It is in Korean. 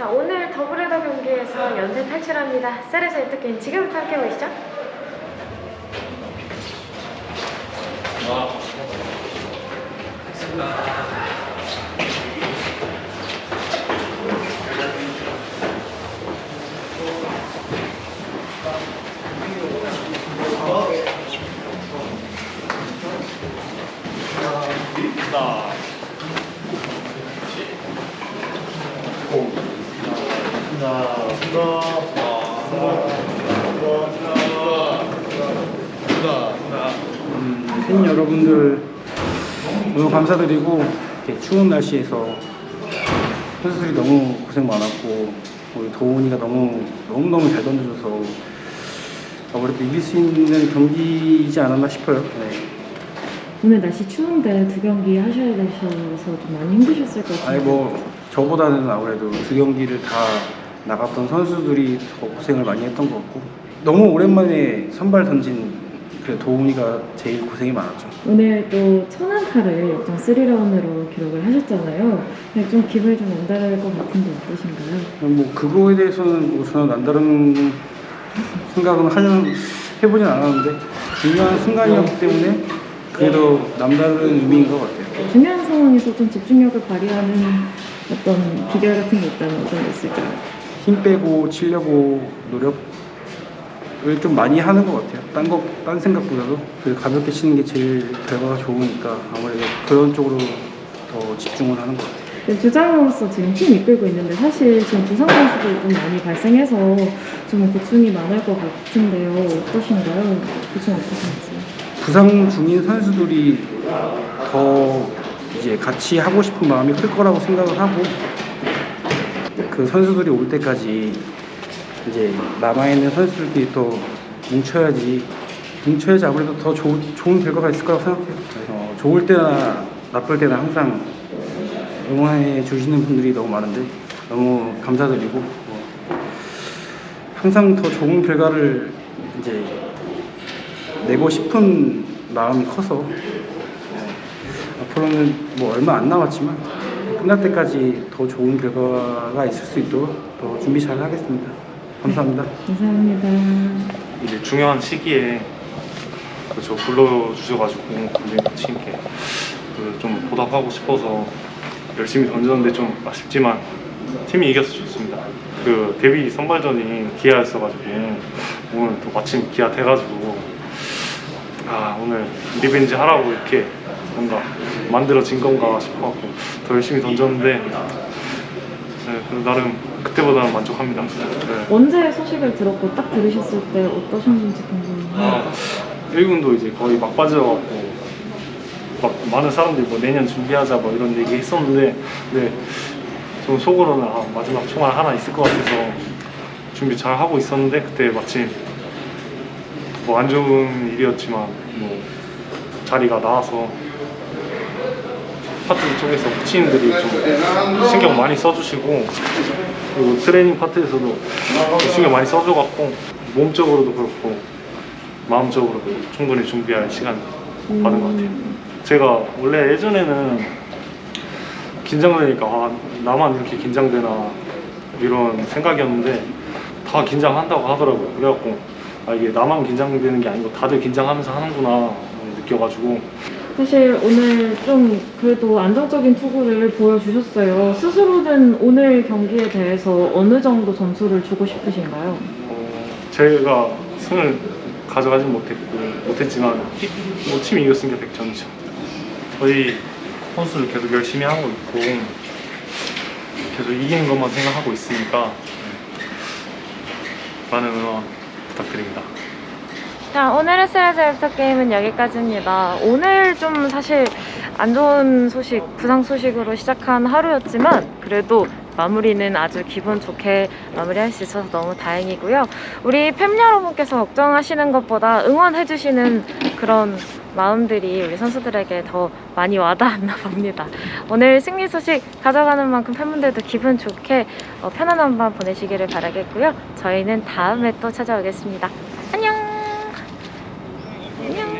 자, 오늘 더블헤더 경기에서 연쇄 탈출합니다. 세레사 일트게임 지금부터 함께 보시죠. 하 나 음, 팬 여러분들 너무 감사드리고 이렇게 추운 날씨에서 선수들이 너무 고생 많았고 우리 도훈이가 너무 너무 너무 잘 던져줘서 아무래도 이길 수 있는 경기이지 않았나 싶어요. 네. 오늘 날씨 추운데 두 경기 하셔야 되셔서 좀 많이 힘드셨을 것 같아요. 아니 뭐 저보다는 아무래도 두 경기를 다 나갔던 선수들이 더 고생을 많이 했던 것 같고 너무 오랜만에 선발 던진 그 도훈이가 제일 고생이 많았죠. 오늘 또 천안타를 역전 3라운으로 기록을 하셨잖아요. 좀 기분이 좀 남다를 것 같은데 어떠신가요? 뭐 그거에 대해서는 뭐 저는 남다른 생각은 하려는 해보진 않았는데 중요한 순간이었기 때문에 더 남다른 의미인 것 같아요. 중요한 상황에서 좀 집중력을 발휘하는 어떤 비결 같은 게 있다면 어떤 게 있을까요? 힘 빼고 치려고 노력을 좀 많이 하는 것 같아요. 딴 거, 딴 생각보다도 그 가볍게 치는 게 제일 결과가 좋으니까 아무래도 그런 쪽으로 더 집중을 하는 것 같아요. 네, 주장으로서 지금 팀 이끌고 있는데 사실 지금 부상 선수도 좀 많이 발생해서 좀 고충이 많을 것 같은데요. 어떠신가요? 고충 어떠신지? 부상 중인 선수들이 더 이제 같이 하고 싶은 마음이 클 거라고 생각을 하고 그 선수들이 올 때까지 이제 남아있는 선수들끼리 또 뭉쳐야지 뭉쳐야지 아무래도 더 좋, 좋은 결과가 있을 거라고 생각해요. 그래서 좋을 때나 나쁠 때나 항상 응원해 주시는 분들이 너무 많은데 너무 감사드리고 뭐 항상 더 좋은 결과를 이제 내고 싶은 마음이 커서 네, 앞으로는 뭐 얼마 안 남았지만 끝날 때까지 더 좋은 결과가 있을 수 있도록 더 준비 잘 하겠습니다. 감사합니다. 감사합니다. 이제 중요한 시기에 그저 불러주셔가지고 우리 코치님께 그좀 보답하고 싶어서 열심히 던졌는데 좀 아쉽지만 팀이 이겨서 좋습니다. 그 데뷔 선발전이 기아였어가지고 오늘 또 마침 기아 돼가지고 아 오늘 리벤지 하라고 이렇게 뭔가 만들어진 건가 싶어갖고 더 열심히 던졌는데 네, 나름 그때보다는 만족합니다. 네. 언제 소식을 들었고 딱 들으셨을 때 어떠셨는지 궁금해요. 아, 1군도 이제 거의 막빠져갖고 막 많은 사람들이 뭐 내년 준비하자 뭐 이런 얘기 했었는데 근데 좀 속으로는 아, 마지막 총알 하나 있을 것 같아서 준비 잘 하고 있었는데 그때 마침 뭐 안 좋은 일이었지만 뭐 자리가 나와서 파트 쪽에서 코치님들이 좀 신경 많이 써주시고 그리고 트레이닝 파트에서도 신경 많이 써줘갖고 몸적으로도 그렇고 마음적으로도 충분히 준비할 시간 받은 것 같아요. 제가 원래 예전에는 긴장되니까 아, 나만 이렇게 긴장되나 이런 생각이었는데 다 긴장한다고 하더라고요. 그래갖고 아 이게 나만 긴장되는 게 아니고 다들 긴장하면서 하는구나 느껴가지고 사실 오늘 좀 그래도 안정적인 투구를 보여주셨어요. 스스로는 오늘 경기에 대해서 어느 정도 점수를 주고 싶으신가요? 어, 제가 승을 가져가진 못했고 못했지만 뭐 팀이 이겼으니까 100점이죠. 저희 선수들 계속 열심히 하고 있고 계속 이기는 것만 생각하고 있으니까 많은 응원 부탁드립니다. 자, 오늘의 세레사 일트게임은 여기까지입니다. 오늘 좀 사실 안 좋은 소식, 부상 소식으로 시작한 하루였지만 그래도 마무리는 아주 기분 좋게 마무리할 수 있어서 너무 다행이고요. 우리 팬 여러분께서 걱정하시는 것보다 응원해주시는 그런 마음들이 우리 선수들에게 더 많이 와닿았나 봅니다. 오늘 승리 소식 가져가는 만큼 팬분들도 기분 좋게 어, 편안한 밤 보내시기를 바라겠고요. 저희는 다음에 또 찾아오겠습니다. 안녕! 안녕.